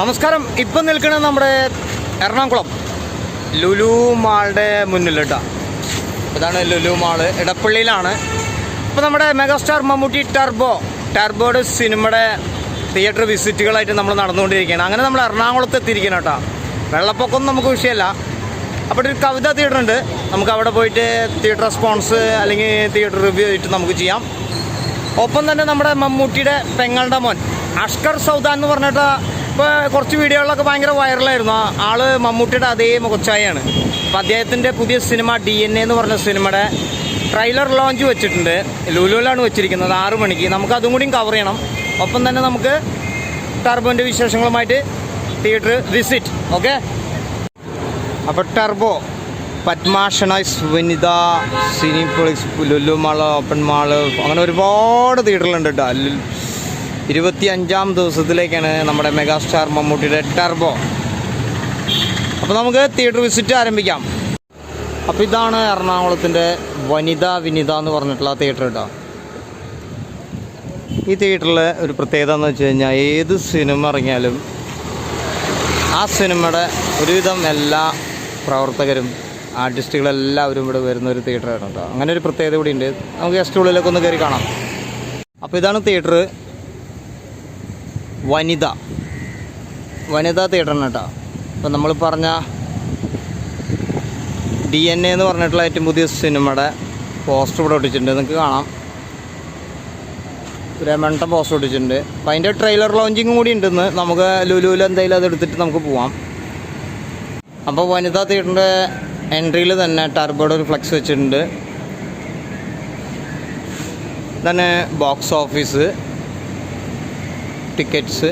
നമസ്കാരം. ഇപ്പം നിൽക്കുന്നത് നമ്മുടെ എറണാകുളം ലുലു മാളുടെ മുന്നിൽ കേട്ടോ ഇതാണ് ലുലു മാൾ ഇടപ്പള്ളിയിലാണ് ഇപ്പം നമ്മുടെ മെഗാസ്റ്റാർ മമ്മൂട്ടി ടർബോ ടർബോയുടെ സിനിമയുടെ തിയേറ്റർ വിസിറ്റുകളായിട്ട് നമ്മൾ നടന്നുകൊണ്ടിരിക്കുകയാണ്. അങ്ങനെ നമ്മൾ എറണാകുളത്ത് എത്തിയിരിക്കണം കേട്ടോ. വെള്ളപ്പൊക്കം നമുക്ക് വിഷയമല്ല. അപ്പോൾ ഒരു കവിത തിയേറ്റർ ഉണ്ട്. നമുക്ക് അവിടെ പോയിട്ട് തിയേറ്റർ റെസ്പോൺസ് അല്ലെങ്കിൽ തിയേറ്റർ റിവ്യൂ ആയിട്ട് നമുക്ക് ചെയ്യാം. ഒപ്പം തന്നെ നമ്മുടെ മമ്മൂട്ടിയുടെ പെങ്ങളുടെ മോൻ അഷ്കർ സൗദാൻ എന്ന് പറഞ്ഞിട്ട് ഇപ്പോൾ കുറച്ച് വീഡിയോകളിലൊക്കെ ഭയങ്കര വൈറലായിരുന്നു. ആൾ മമ്മൂട്ടിയുടെ അതേ മുഖച്ചായാണ് അപ്പോൾ അദ്ദേഹത്തിന്റെ പുതിയ സിനിമ ഡി എൻ എന്ന് പറഞ്ഞ സിനിമയുടെ ട്രെയിലർ ലോഞ്ച് വെച്ചിട്ടുണ്ട്. ലുലുവിലാണ് വെച്ചിരിക്കുന്നത് ആറു മണിക്ക്. നമുക്ക് അതും കൂടിയും കവർ ചെയ്യണം. ഒപ്പം തന്നെ നമുക്ക് ടർബോന്റെ വിശേഷങ്ങളുമായിട്ട് തിയേറ്റർ വിസിറ്റ് ഓക്കെ അപ്പോൾ Turbo പത്മാഷണൈസ് Vanitha Cineplex Lulu mall open mall അങ്ങനെ ഒരുപാട് തിയേറ്ററിലുണ്ട് കേട്ടോ ഇരുപത്തി അഞ്ചാം ദിവസത്തിലേക്കാണ് നമ്മുടെ മെഗാസ്റ്റാർ മമ്മൂട്ടിയുടെ ടർബോ. അപ്പോൾ നമുക്ക് തിയേറ്റർ വിസിറ്റ് ആരംഭിക്കാം. അപ്പോൾ ഇതാണ് എറണാകുളത്തിന്റെ വനിതാ വിനിത എന്ന് പറഞ്ഞിട്ടുള്ള തിയേറ്റർ കേട്ടോ ഈ തിയേറ്ററിലെ ഒരു പ്രത്യേകത എന്ന് വെച്ച് കഴിഞ്ഞാൽ ഏത് സിനിമ ഇറങ്ങിയാലും ആ സിനിമയുടെ ഒരുവിധം എല്ലാ പ്രവർത്തകരും ആർട്ടിസ്റ്റുകളെല്ലാവരും ഇവിടെ വരുന്ന ഒരു തിയേറ്ററാണ് കേട്ടോ അങ്ങനെ ഒരു പ്രത്യേകത കൂടി ഉണ്ട്. നമുക്ക് ഗസ്റ്റ് ഉള്ളിലൊക്കെ ഒന്ന് കയറി കാണാം. അപ്പോൾ ഇതാണ് തിയേറ്റർ വനിത. വനിതാ തിയേറ്ററാണ് കേട്ടോ. അപ്പോൾ നമ്മൾ പറഞ്ഞ ഡി എൻ എന്ന് പറഞ്ഞിട്ടുള്ള ഏറ്റവും പുതിയ സിനിമയുടെ പോസ്റ്റർ ഇവിടെ ഒട്ടിച്ചിട്ടുണ്ട്. നിങ്ങൾക്ക് കാണാം. രമണ്ട പോസ്റ്റർ ഒട്ടിച്ചിട്ടുണ്ട്. അപ്പോൾ അതിന്റെ ട്രെയിലർ ലോഞ്ചിങ് കൂടി ഉണ്ടെന്ന് നമുക്ക് ലുലുവിൽ എന്തെങ്കിലും അത് എടുത്തിട്ട് നമുക്ക് പോവാം. അപ്പോൾ വനിതാ തിയേറ്ററിന്റെ എൻട്രിയിൽ തന്നെ ടർബോയുടെ ഒരു ഫ്ലക്സ് വെച്ചിട്ടുണ്ട്. തന്നെ ബോക്സ് ഓഫീസ്. ടിക്കറ്റ്സ്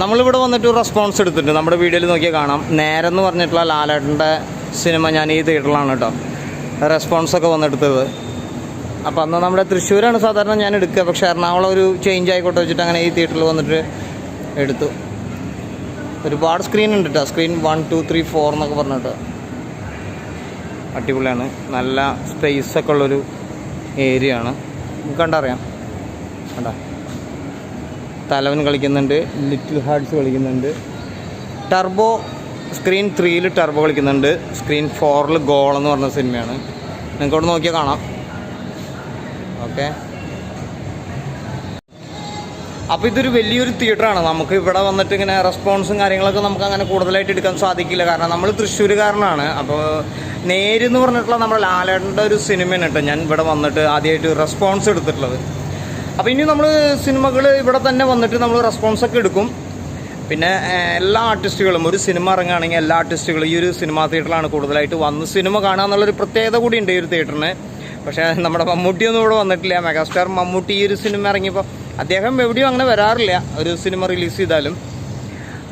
നമ്മളിവിടെ വന്നിട്ട് റെസ്പോൺസ് എടുത്തിട്ടുണ്ട്. നമ്മുടെ വീഡിയോയിൽ നോക്കിയാൽ കാണാം. നേരെന്ന് പറഞ്ഞിട്ടുള്ള ലാലേട്ടന്റെ സിനിമ ഞാൻ ഈ തിയേറ്ററിലാണ് കേട്ടോ റെസ്പോൺസൊക്കെ വന്നെടുത്തത്. അപ്പോൾ അന്ന് നമ്മുടെ തൃശ്ശൂരാണ് സാധാരണ ഞാൻ എടുക്കുക. പക്ഷേ എറണാകുളം ഒരു ചേഞ്ച് ആയിക്കോട്ടെ വെച്ചിട്ട് അങ്ങനെ ഈ തിയേറ്ററിൽ വന്നിട്ട് എടുത്തു. ഒരുപാട് സ്ക്രീൻ ഉണ്ട് കേട്ടോ screen one two three four എന്നൊക്കെ പറഞ്ഞിട്ട്. അടിപൊളിയാണ്. നല്ല സ്പേസ് ഒക്കെ ഉള്ളൊരു ഏരിയ ആണ്. നമുക്ക് കണ്ടറിയാം. കണ്ട? തലവൻ കളിക്കുന്നുണ്ട്. ലിറ്റിൽ ഹാർട്സ് കളിക്കുന്നുണ്ട്. ടർബോ സ്ക്രീൻ ത്രീയിൽ ടർബോ കളിക്കുന്നുണ്ട്. സ്ക്രീൻ ഫോറിൽ ഗോൾ എന്ന് പറഞ്ഞ സിനിമയാണ്. നിങ്ങൾക്ക് അവിടെ നോക്കിയാൽ കാണാം. ഓക്കെ അപ്പോൾ ഇതൊരു വലിയൊരു തിയേറ്ററാണ് നമുക്ക് ഇവിടെ വന്നിട്ട് ഇങ്ങനെ റെസ്പോൺസും കാര്യങ്ങളൊക്കെ നമുക്ക് അങ്ങനെ കൂടുതലായിട്ട് എടുക്കാൻ സാധിക്കില്ല. കാരണം നമ്മൾ തൃശ്ശൂരുകാരനാണ്. അപ്പോൾ നേരെന്ന് പറഞ്ഞിട്ടുള്ള നമ്മുടെ ലാലേട്ടന്റെ ഒരു സിനിമയാണ് കേട്ടോ ഞാൻ ഇവിടെ വന്നിട്ട് ആദ്യമായിട്ട് റെസ്പോൺസ് എടുത്തിട്ടുള്ളത്. അപ്പോൾ ഇനി നമ്മൾ സിനിമകൾ ഇവിടെ തന്നെ വന്നിട്ട് നമ്മൾ റെസ്പോൺസ് ഒക്കെ എടുക്കും. പിന്നെ എല്ലാ ആർട്ടിസ്റ്റുകളും ഒരു സിനിമ ഇറങ്ങുകയാണെങ്കിൽ എല്ലാ ആർട്ടിസ്റ്റുകളും ഈ ഒരു സിനിമാ തിയേറ്ററിലാണ് കൂടുതലായിട്ട് വന്ന് സിനിമ കാണുക എന്നുള്ളൊരു പ്രത്യേകത കൂടി ഉണ്ട് ഈ ഒരു തിയേറ്ററിന് പക്ഷേ നമ്മുടെ മമ്മൂട്ടിയൊന്നും ഇവിടെ വന്നിട്ടില്ല. മെഗാസ്റ്റാർ മമ്മൂട്ടി ഈ ഒരു സിനിമ ഇറങ്ങിയപ്പോൾ അദ്ദേഹം എവിടെയും അങ്ങനെ വരാറില്ല. ഒരു സിനിമ റിലീസ് ചെയ്താലും.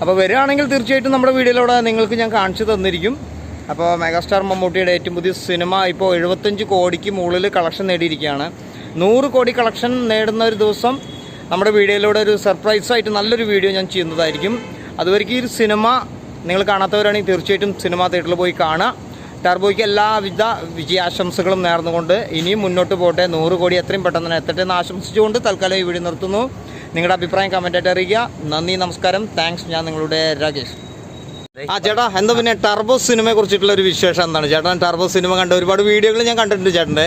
അപ്പോൾ വരികയാണെങ്കിൽ തീർച്ചയായിട്ടും നമ്മുടെ വീഡിയോയിലൂടെ നിങ്ങൾക്ക് ഞാൻ കാണിച്ചു തന്നിരിക്കും. അപ്പോൾ മെഗാസ്റ്റാർ മമ്മൂട്ടിയുടെ ഏറ്റവും പുതിയ സിനിമ ഇപ്പോൾ എഴുപത്തഞ്ച് കോടിക്ക് മുകളിൽ കളക്ഷൻ നേടിയിരിക്കുകയാണ്. നൂറ് കോടി കളക്ഷൻ നേടുന്ന ഒരു ദിവസം നമ്മുടെ വീഡിയോയിലൂടെ ഒരു സർപ്രൈസായിട്ട് നല്ലൊരു വീഡിയോ ഞാൻ ചെയ്യുന്നതായിരിക്കും. അതുവരേക്ക് ഈ സിനിമ നിങ്ങൾ കാണാത്തവരാണെങ്കിൽ തീർച്ചയായിട്ടും സിനിമ തിയേറ്ററിൽ പോയി കാണുക. ടർബോയ്ക്ക് എല്ലാവിധ വിജയാശംസകളും നേർന്നുകൊണ്ട് ഇനിയും മുന്നോട്ട് പോട്ടെ നൂറ് കോടി എത്രയും പെട്ടെന്ന് തന്നെ എത്തട്ടെ എന്ന് ആശംസിച്ചുകൊണ്ട് തൽക്കാലം ഈ വീഡിയോ നിർത്തുന്നു. നിങ്ങളുടെ അഭിപ്രായം കമന്റായിട്ട് അറിയിക്കുക. നന്ദി നമസ്കാരം. താങ്ക്സ് ഞാൻ നിങ്ങളുടെ രാകേഷ്. ആ ചേട്ടാ എന്താ പിന്നെ ടർബോ സിനിമയെ കുറിച്ചിട്ടുള്ള ഒരു വിശേഷം എന്താണ്? ചേട്ടൻ ടർബോ സിനിമ കണ്ട ഒരുപാട് വീഡിയോകൾ ഞാൻ കണ്ടിട്ടുണ്ട് ചേട്ടന്റെ.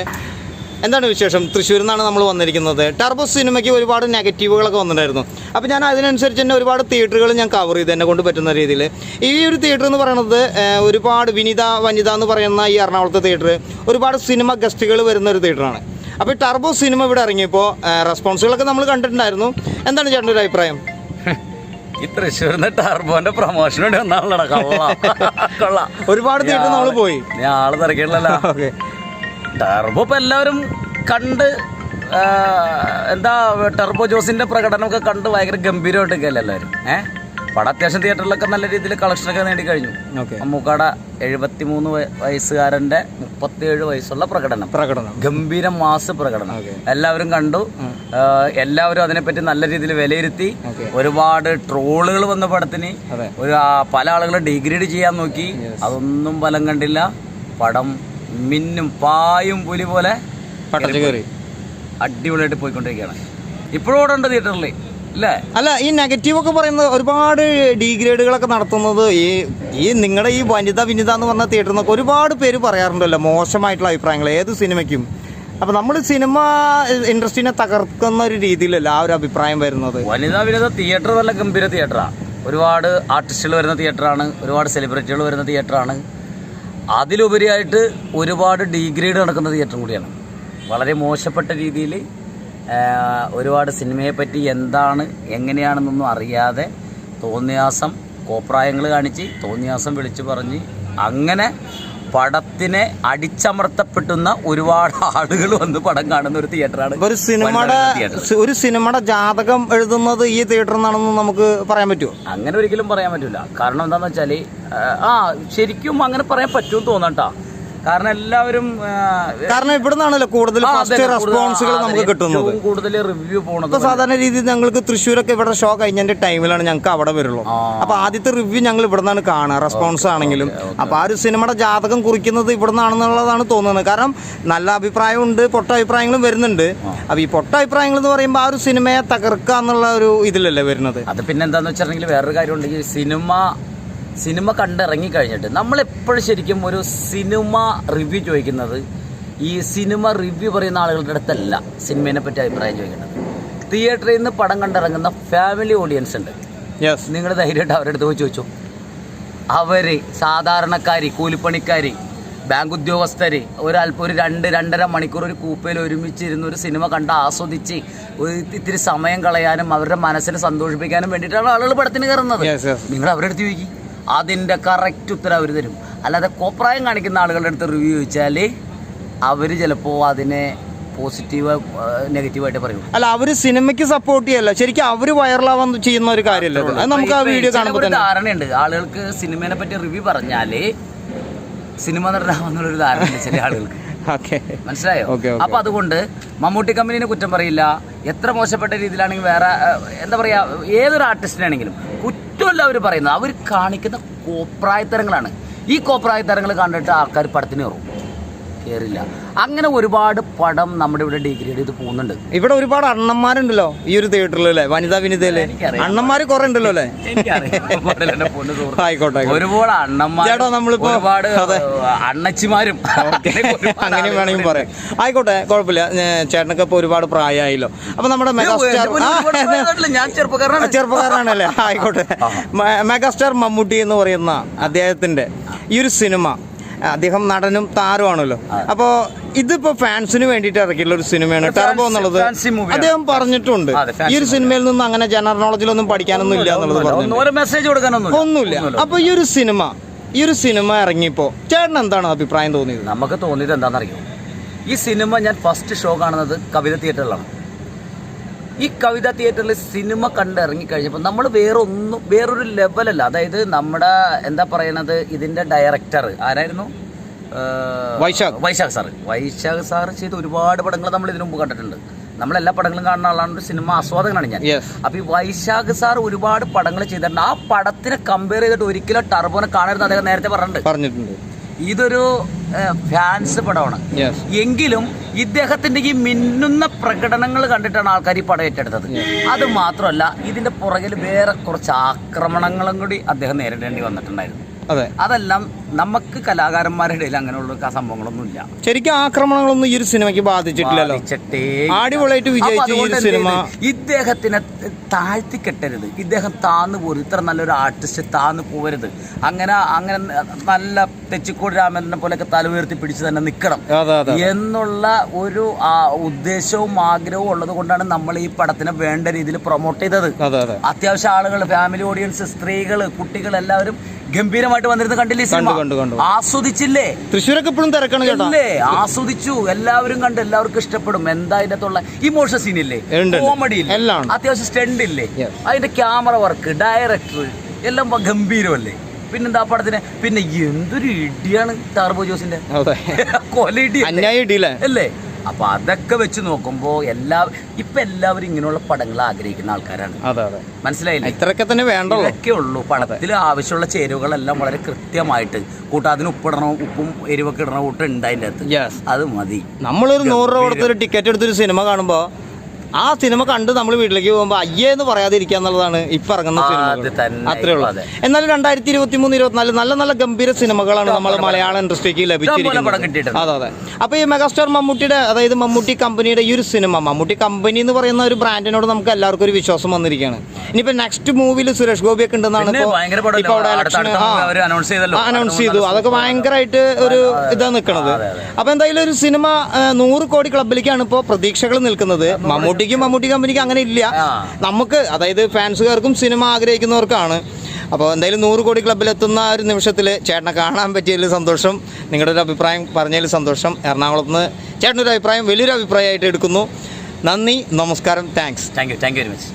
എന്താണ് വിശേഷം? തൃശ്ശൂരിൽ നിന്നാണ് നമ്മൾ വന്നിരിക്കുന്നത്. ടർബോ സിനിമയ്ക്ക് ഒരുപാട് നെഗറ്റീവുകളൊക്കെ വന്നിട്ടുണ്ടായിരുന്നു. അപ്പോൾ ഞാൻ അതിനനുസരിച്ച് തന്നെ ഒരുപാട് തിയേറ്ററുകൾ ഞാൻ കവർ ചെയ്ത് എന്നെ കൊണ്ട് പറ്റുന്ന രീതിയിൽ ഈ ഒരു തിയേറ്റർ എന്ന് പറയുന്നത് ഒരുപാട് വിനിത വനിത എന്ന് പറയുന്ന ഈ എറണാകുളത്തെ തിയേറ്റർ ഒരുപാട് സിനിമ ഗസ്റ്റുകൾ വരുന്ന ഒരു തിയേറ്ററാണ്. അപ്പോൾ ഈ ടർബോ സിനിമ ഇവിടെ ഇറങ്ങിയപ്പോൾ റെസ്പോൺസുകളൊക്കെ നമ്മൾ കണ്ടിട്ടുണ്ടായിരുന്നു. എന്താണ് ചേട്ടന്റെ ഒരു അഭിപ്രായം? ഈ തൃശ്ശൂരിന്ന് ടർബോന്റെ പ്രൊമോഷൻ വേണ്ടി വന്നാണല്ലോ കള്ള. കൊള്ള. ഒരുപാട് തിയേറ്റർ നമ്മൾ പോയി. ഞാൻ ആൾ ഓക്കെ. ടർബോ ഇപ്പം എല്ലാവരും കണ്ട് എന്താ ടർബോ ജോസിന്റെ പ്രകടനമൊക്കെ കണ്ട് ഭയങ്കര ഗംഭീരമായിട്ടൊക്കെയല്ലേ എല്ലാവരും? ഏഹ് പടം അത്യാവശ്യം തിയേറ്ററിലൊക്കെ നല്ല രീതിയിൽ കളക്ഷനൊക്കെ നേടി കഴിഞ്ഞു. ഓക്കെ. എഴുപത്തി മൂന്ന് വയസ്സുകാരന്റെ വയസ്സുകാരന്റെ മുപ്പത്തിയേഴ് വയസ്സുള്ള പ്രകടനം. പ്രകടനം. ഗംഭീര മാസ് പ്രകടനം. എല്ലാവരും കണ്ടു. എല്ലാവരും അതിനെപ്പറ്റി നല്ല രീതിയിൽ വിലയിരുത്തി. ഒരുപാട് ട്രോളുകൾ വന്ന പടത്തിന്. ഒരു പല ആളുകളും ഡിഗ്രേഡ് ചെയ്യാൻ നോക്കി. അതൊന്നും ഫലം കണ്ടില്ല. പടം മിന്നും പായും പുലി പോലെ അടിപൊളിയായിട്ട് പോയിക്കൊണ്ടിരിക്കുകയാണ്. ഇപ്പോഴും അവിടെ ഉണ്ട് തിയേറ്ററിൽ അല്ലേ? അല്ല ഈ നെഗറ്റീവ് ഒക്കെ പറയുന്നത് ഒരുപാട് ഡീഗ്രേഡുകളൊക്കെ നടത്തുന്നത് ഈ ഈ നിങ്ങളുടെ ഈ വനിത വിനിത എന്ന് പറഞ്ഞ തിയേറ്ററിൽ നിന്നൊക്കെ ഒരുപാട് പേര് പറയാറുണ്ടല്ലോ മോശമായിട്ടുള്ള അഭിപ്രായങ്ങൾ ഏത് സിനിമയ്ക്കും. അപ്പൊ നമ്മൾ സിനിമ ഇൻഡസ്ട്രീനെ തകർക്കുന്ന ഒരു രീതിയിലല്ല ആ ഒരു അഭിപ്രായം വരുന്നത്? വനിതാ വിനോദ തിയേറ്റർ നല്ല ഗംഭീര തിയേറ്ററാണ് ഒരുപാട് ആർട്ടിസ്റ്റുകൾ വരുന്ന തിയേറ്ററാണ് ഒരുപാട് സെലിബ്രിറ്റികൾ വരുന്ന തിയേറ്ററാണ് അതിലുപരിയായിട്ട് ഒരുപാട് ഡീഗ്രേഡ് നടക്കുന്ന തിയേറ്ററും കൂടിയാണ്. വളരെ മോശപ്പെട്ട രീതിയിൽ ഒരുപാട് സിനിമയെ പറ്റി എന്താണ് എങ്ങനെയാണെന്നൊന്നും അറിയാതെ തോന്നിയാസം കോപ്രായങ്ങൾ കാണിച്ച് തോന്നിയാസം വിളിച്ചു പറഞ്ഞ് അങ്ങനെ പടത്തിനെ അടിച്ചമർത്തപ്പെട്ടുന്ന ഒരുപാട് ആളുകൾ വന്ന് പടം കാണുന്ന ഒരു തിയേറ്ററാണ്. ഒരു സിനിമയുടെ ഒരു സിനിമയുടെ ജാതകം എഴുതുന്നത് ഈ തിയേറ്ററിൽ നിന്നാണെന്ന് നമുക്ക് പറയാൻ പറ്റുമോ? അങ്ങനെ ഒരിക്കലും പറയാൻ പറ്റില്ല കാരണം എന്താണെന്ന് വെച്ചാൽ ആ ശരിക്കും അങ്ങനെ പറയാൻ പറ്റുമെന്ന് തോന്നട്ടാ കാരണം എല്ലാവരും കാരണം ഇവിടെ നിന്നാണല്ലോ കൂടുതൽ ഫസ്റ്റ് റെസ്പോൺസുകൾ നമുക്ക് കിട്ടുന്നത്. കൂടുതൽ റിവ്യൂ പോണത് സാധാരണ രീതിയിൽ ഞങ്ങൾക്ക് തൃശ്ശൂരൊക്കെ ഇവിടെ ഷോ കഴിഞ്ഞതിന്റെ ടൈമിലാണ് ഞങ്ങൾക്ക് അവിടെ വരുള്ളൂ. അപ്പൊ ആദ്യത്തെ റിവ്യൂ ഞങ്ങൾ ഇവിടെ നിന്നാണ് കാണുക റെസ്പോൺസ് ആണെങ്കിലും. അപ്പൊ ആ ഒരു സിനിമയുടെ ജാതകം കുറിക്കുന്നത് ഇവിടെ നിന്നാണെന്നുള്ളതാണ് തോന്നുന്നത്. കാരണം നല്ല അഭിപ്രായമുണ്ട് പൊട്ട അഭിപ്രായങ്ങളും വരുന്നുണ്ട്. അപ്പൊ ഈ പൊട്ട അഭിപ്രായങ്ങൾ എന്ന് പറയുമ്പോൾ ആ ഒരു സിനിമയെ തകർക്കാന്നുള്ള ഒരു ഇതിലല്ലേ വരുന്നത്? അത് പിന്നെ എന്താന്ന് വെച്ചിട്ടുണ്ടെങ്കിൽ വേറൊരു കാര്യം ഉണ്ടെങ്കിൽ സിനിമ സിനിമ കണ്ടിറങ്ങി കഴിഞ്ഞിട്ട് നമ്മൾ എപ്പോഴും ശരിക്കും ഒരു സിനിമ റിവ്യൂ ചോദിക്കുന്നത് ഈ സിനിമ റിവ്യൂ പറയുന്ന ആളുകളുടെ അടുത്തല്ല സിനിമയെ പറ്റി അഭിപ്രായം ചോദിക്കുന്നത്. തിയേറ്ററിൽ നിന്ന് പടം കണ്ടിറങ്ങുന്ന ഫാമിലി ഓഡിയൻസ് ഉണ്ട്. നിങ്ങൾ ധൈര്യമായിട്ട് അവരുടെ അടുത്ത് പോയി ചോദിച്ചു? അവർ സാധാരണക്കാരി കൂലിപ്പണിക്കാരി ബാങ്ക് ഉദ്യോഗസ്ഥര് ഒരല്പം ഒരു രണ്ട് രണ്ടര മണിക്കൂർ ഒരു കൂപ്പയിൽ ഒരുമിച്ചിരുന്ന് ഒരു സിനിമ കണ്ട് ആസ്വദിച്ച് ഇത്തിരി സമയം കളയാനും അവരുടെ മനസ്സിനെ സന്തോഷിപ്പിക്കാനും വേണ്ടിയിട്ടാണ് ആളുകൾ പടത്തിന് കയറുന്നത്. നിങ്ങൾ അവരുടെ അടുത്ത് ചോദിക്കും. അതിന്റെ കറക്റ്റ് ഉത്തരം അവർ തരും. അല്ലാതെ കോപ്രായം കാണിക്കുന്ന ആളുകളുടെ അടുത്ത് റിവ്യൂ ചോദിച്ചാൽ അവർ ചിലപ്പോൾ അതിനെ പോസിറ്റീവ് നെഗറ്റീവായിട്ട് പറയും. അല്ല അവർ സിനിമയ്ക്ക് സപ്പോർട്ട് ചെയ്യല്ല. ശരിക്കും അവർ വൈറലാവാൻ ചെയ്യുന്ന ഒരു കാര്യമല്ല നമുക്ക് ആ വീഡിയോ കാണുമ്പോൾ ധാരണയുണ്ട്. ആളുകൾക്ക് സിനിമയെ പറ്റി റിവ്യൂ പറഞ്ഞാൽ സിനിമ നടനാമെന്നുള്ളൊരു ധാരണയുണ്ട് ചില ആളുകൾക്ക്. ഓക്കെ മനസ്സിലായോ. അപ്പൊ അതുകൊണ്ട് മമ്മൂട്ടി കമ്പനിനെ കുറ്റം പറയില്ല. എത്ര മോശപ്പെട്ട രീതിയിലാണെങ്കിൽ വേറെ എന്താ പറയാ ഏതൊരു ആർട്ടിസ്റ്റിനാണെങ്കിലും കുറ്റമല്ല അവർ പറയുന്നത് അവർ കാണിക്കുന്ന കോപ്രായത്തരങ്ങളാണ്. ഈ കോപ്രായത്തരങ്ങൾ കണ്ടിട്ട് ആൾക്കാർ പടത്തിന് കയറും. കയറില്ല അങ്ങനെ ഒരുപാട് പടം നമ്മുടെ ഇവിടെ ഡിഗ്രേഡ് ചെയ്ത് പോകുന്നുണ്ട്. ഇവിടെ ഒരുപാട് അണ്ണന്മാരുണ്ടല്ലോ ഈ ഒരു തിയേറ്ററിൽ അല്ലേ വനിതാ വിനിതയിലെ. അണ്ണന്മാർ അണ്ണന്മാര് കുറെ ഉണ്ടല്ലോ അല്ലേ. ആയിക്കോട്ടെ. ഒരുപാട് അണ്ണന്മാരോ നമ്മളിപ്പോ- ഒരുപാട്. അണ്ണച്ചിമാരും. അങ്ങനെ വേണമെങ്കിൽ. പറയാം. ആയിക്കോട്ടെ കുഴപ്പമില്ല. ചേട്ടനൊക്കെ ഇപ്പൊ ഒരുപാട് പ്രായമായല്ലോ അപ്പൊ നമ്മുടെ മെഗാസ്റ്റാർ ചെറുപ്പക്കാരനാണല്ലേ? ആയിക്കോട്ടെ. മെഗാസ്റ്റാർ മമ്മൂട്ടി എന്ന് പറയുന്ന അദ്ദേഹത്തിന്റെ ഈ ഒരു സിനിമ അദ്ദേഹം നടനും താരമാണല്ലോ അപ്പോ ഇതിപ്പോ ഫാൻസിന് വേണ്ടിയിട്ട് ഇറക്കിയിട്ടുള്ള ഒരു സിനിമയാണ് ടെർബോ എന്നുള്ളത്. അദ്ദേഹം പറഞ്ഞിട്ടുണ്ട്. ഈ ഒരു സിനിമയിൽ നിന്ന് അങ്ങനെ ജനറൽ നോളജിലൊന്നും പഠിക്കാനൊന്നും ഇല്ല എന്നുള്ളത് മെസ്സേജ് ഒന്നുമില്ല. അപ്പൊ ഈ ഒരു സിനിമ ഈ ഒരു സിനിമ ഇറങ്ങിയപ്പോ ചേട്ടൻ എന്താണ് അഭിപ്രായം തോന്നിയത്? നമുക്ക് തോന്നിയത് എന്താണെന്നറിയോ? ഈ സിനിമ ഞാൻ ഫസ്റ്റ് ഷോ കാണുന്നത് കവിത തിയേറ്ററിലാണ് ഈ കവിത തിയേറ്ററിൽ സിനിമ കണ്ട് ഇറങ്ങിക്കഴിഞ്ഞപ്പോൾ നമ്മൾ വേറെ ഒന്നും വേറൊരു ലെവലല്ല അതായത് നമ്മുടെ എന്താ പറയണത്? ഇതിന്റെ ഡയറക്ടർ ആരായിരുന്നു? വൈശാഖ്. വൈശാഖ് സാറ് വൈശാഖ് സാറ് ചെയ്ത ഒരുപാട് പടങ്ങൾ നമ്മൾ ഇതിനു മുമ്പ് കണ്ടിട്ടുണ്ട്. നമ്മൾ എല്ലാ പടങ്ങളും കാണുന്ന ആളാണ്. ഒരു സിനിമ ആസ്വാദകനാണ് ഞാൻ. അപ്പോൾ അപ്പൊ ഈ വൈശാഖ് സാർ ഒരുപാട് പടങ്ങൾ ചെയ്തിട്ടുണ്ട്. ആ പടത്തിനെ കമ്പയർ ചെയ്തിട്ട് ഒരിക്കലും ടർബോനെ കാണരുത് അദ്ദേഹം നേരത്തെ പറഞ്ഞിട്ടുണ്ട്. പറഞ്ഞിട്ടുണ്ട്. ഇതൊരു ഫാൻസ് പടമാണ്. എങ്കിലും ഇദ്ദേഹത്തിന്റെ ഈ മിന്നുന്ന പ്രകടനങ്ങൾ കണ്ടിട്ടാണ് ആൾക്കാർ ഈ പടം ഏറ്റെടുത്തത്. അത് മാത്രമല്ല ഇതിന്റെ പുറകിൽ വേറെ കുറച്ച് ആക്രമണങ്ങളും കൂടി അദ്ദേഹം നേരിടേണ്ടി വന്നിട്ടുണ്ടായിരുന്നു. അതെ. അതെല്ലാം നമുക്ക് കലാകാരന്മാരുടെ ഇടയിൽ അങ്ങനെയുള്ള സംഭവങ്ങളൊന്നും ഇല്ല ശരിക്കും ആക്രമണങ്ങളൊന്നും ഈ ഒരു സിനിമയ്ക്ക് ബാധിച്ചിട്ടില്ലല്ലോ. അടിപൊളിയായിട്ട് വിജയിച്ച ഈ സിനിമ? ഇദ്ദേഹത്തിനെ താഴ്ത്തി കെട്ടരുത് ഇദ്ദേഹം താന്നു പോരുത് ഇത്ര നല്ലൊരു ആർട്ടിസ്റ്റ് താന്നു പോവരുത്. അങ്ങനെ അങ്ങനെ നല്ല തെച്ചിക്കോട് രാമേന്ദ്രനെ പോലെയൊക്കെ തല ഉയർത്തി പിടിച്ച് തന്നെ നിൽക്കണം എന്നുള്ള ഒരു ഉദ്ദേശവും ആഗ്രഹവും ഉള്ളത് കൊണ്ടാണ് നമ്മൾ ഈ പടത്തിനെ വേണ്ട രീതിയിൽ പ്രൊമോട്ട് ചെയ്തത്. അതെ അതെ. അത്യാവശ്യം ആളുകൾ ഫാമിലി ഓഡിയൻസ് സ്ത്രീകൾ കുട്ടികൾ എല്ലാവരും ഗംഭീരമായിട്ട് വന്നിരുന്നു. കണ്ടില്ലേ സിനിമ. ആസ്വദിച്ചില്ലേ? തൃശ്ശൂരൊക്കെ ഇപ്പോഴും തിരക്കാണ് ആസ്വദിച്ചു. എല്ലാവരും കണ്ട് എല്ലാവർക്കും ഇഷ്ടപ്പെടും. എന്താ അതിനകത്തുള്ള ഇമോഷൻ സീൻ ഇല്ലേ? ഉണ്ട്, ഉണ്ട്. കോമഡി എല്ലാം. അത്യാവശ്യം സ്റ്റണ്ട് ഇല്ലേ. അതിന്റെ ക്യാമറ വർക്ക് ഡയറക്ടർ എല്ലാം ഗംഭീരമല്ലേ? പിന്നെന്താ പടത്തിന്? പിന്നെ എന്തൊരു ഇടിയാണ് ടാർബോ ജോസിന്റെ. കൊലയിടി അല്ലേ? അപ്പൊ അതൊക്കെ വെച്ച് നോക്കുമ്പോ എല്ലാ ഇപ്പൊ എല്ലാവരും ഇങ്ങനെയുള്ള പടങ്ങൾ ആഗ്രഹിക്കുന്ന ആൾക്കാരാണ്. മനസ്സിലായില്ലേ? ഇത്രയൊക്കെ തന്നെ വേണ്ടല്ലോ ഇതൊക്കെ ഉള്ളൂ. പടത്തിൽ ആവശ്യമുള്ള ചേരുവകളെല്ലാം വളരെ കൃത്യമായിട്ട്. കൂട്ടാ അതിന് ഉപ്പിടണം ഉപ്പും എരിവൊക്കെ ഇടണ കൂട്ടം ഉണ്ട് അതിന്റെ അകത്ത്. അത് മതി. നമ്മളൊരു നൂറ് രൂപ കൊടുത്തൊരു ടിക്കറ്റ് എടുത്തൊരു സിനിമ കാണുമ്പോൾ ആ സിനിമ കണ്ട് നമ്മൾ വീട്ടിലേക്ക് പോകുമ്പോൾ അയ്യേ എന്ന് പറയാതിരിക്കുക എന്നുള്ളതാണ് ഇപ്പൊ ഇറങ്ങുന്ന സിനിമ അത്രേ ഉള്ളൂ. എന്നാലും രണ്ടായിരത്തി ഇരുപത്തി മൂന്ന് ഇരുപത്തിനാല് നല്ല നല്ല ഗംഭീര സിനിമകളാണ് നമ്മൾ മലയാള ഇൻഡസ്ട്രിക്ക് ലഭിച്ചിരിക്കുന്നത്. അതെ അതെ. അപ്പൊ ഈ മെഗാസ്റ്റാർ മമ്മൂട്ടിയുടെ അതായത് മമ്മൂട്ടി കമ്പനിയുടെ ഈ ഒരു സിനിമ മമ്മൂട്ടി കമ്പനി എന്ന് പറയുന്ന ഒരു ബ്രാൻഡിനോട് നമുക്ക് എല്ലാവർക്കും ഒരു വിശ്വാസം വന്നിരിക്കുകയാണ്. ഇനിയിപ്പോ നെക്സ്റ്റ് മൂവിയിൽ സുരേഷ് ഗോപി ഒക്കെ ഉണ്ടെന്നാണ്. അനൗൺസ് ചെയ്തു. അതൊക്കെ ഭയങ്കരമായിട്ട് ഒരു ഇതാ നിൽക്കണത് അപ്പൊ എന്തായാലും ഒരു സിനിമ നൂറ് കോടി ക്ലബിലേക്കാണ് ഇപ്പോൾ പ്രതീക്ഷകൾ നിൽക്കുന്നത്. മമ്മൂട്ടിക്കും മമ്മൂട്ടി കമ്പനിക്ക് അങ്ങനെ ഇല്ല. നമുക്ക് അതായത് ഫാൻസുകാർക്കും സിനിമ ആഗ്രഹിക്കുന്നവർക്കാണ്. അപ്പോൾ എന്തായാലും നൂറ് കോടി ക്ലബിലെത്തുന്ന ഒരു നിമിഷത്തിൽ ചേട്ടനെ കാണാൻ പറ്റിയതിൽ സന്തോഷം. നിങ്ങളുടെ ഒരു അഭിപ്രായം പറഞ്ഞതിൽ സന്തോഷം. എറണാകുളത്ത് നിന്ന് ചേട്ടനൊരു അഭിപ്രായം വലിയൊരു അഭിപ്രായമായിട്ട് എടുക്കുന്നു. നന്ദി നമസ്കാരം thanks thank you thank you very much